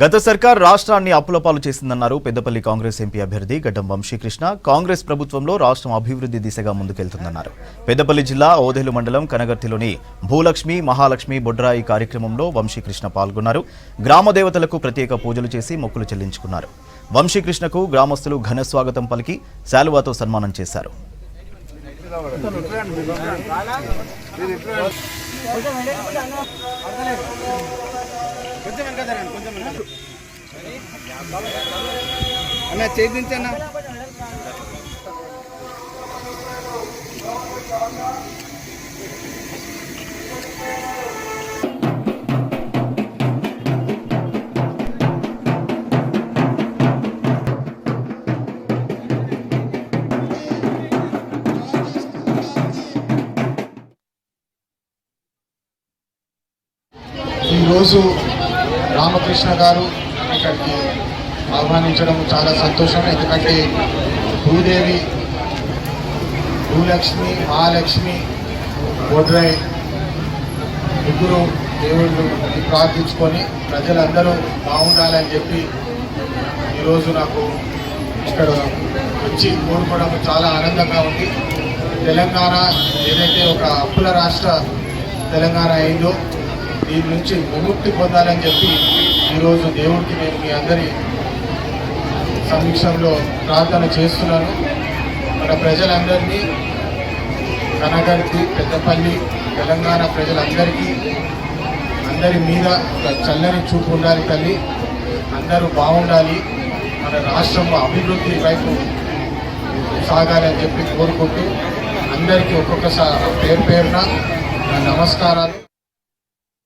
గత సర్కార్ రాష్ట్రాన్ని అప్పులపాలు చేసిందన్నారు పెద్దపల్లి కాంగ్రెస్ ఎంపీ అభ్యర్థి గడ్డం వంశీకృష్ణ. కాంగ్రెస్ ప్రభుత్వంలో రాష్ట్రం అభివృద్ధి దిశగా ముందుకెళ్తుందన్నారు. పెద్దపల్లి జిల్లా ఓదెలు మండలం కనగర్తిలోని భూలక్ష్మి మహాలక్ష్మి బొడ్రాయి కార్యక్రమంలో వంశీకృష్ణ పాల్గొన్నారు. గ్రామ దేవతలకు ప్రత్యేక పూజలు చేసి మొక్కులు చెల్లించుకున్నారు. వంశీకృష్ణకు గ్రామస్తులు ఘన స్వాగతం పలికి శాలువాతో సన్మానం చేశారు. కొంచెం వెనక జరగండి కొంచెం వెనక అన్న చేయించన్నా? ఈరోజు రామకృష్ణ గారు ఇక్కడికి ఆహ్వానించడం చాలా సంతోషం. ఎందుకంటే భూదేవి భూలక్ష్మి మహాలక్ష్మి బొడ్రాయ్ ముగ్గురు దేవుళ్ళు ప్రార్థించుకొని ప్రజలందరూ బాగుండాలని చెప్పి ఈరోజు నాకు ఇక్కడ వచ్చి కోరుకోవడం చాలా ఆనందంగా ఉంది. తెలంగాణ ఏదైతే ఒక అప్పుల రాష్ట్ర తెలంగాణ అయిందో దీని నుంచి విముక్తి పొందాలని చెప్పి ఈరోజు దేవుడికి నేను మీ అందరి సమీక్షంలో ప్రార్థన చేస్తున్నాను. మన ప్రజలందరినీ కనగర్తి పెద్దపల్లి తెలంగాణ ప్రజలందరికీ అందరి మీద చల్లని చూపు ఉండాలి తల్లి. అందరూ బాగుండాలి. మన రాష్ట్రంలో అభివృద్ధి వైపు సాగాలని చెప్పి కోరుకుంటూ అందరికీ ఒక్కొక్కసారి పేరు పేరున నమస్కారాలు.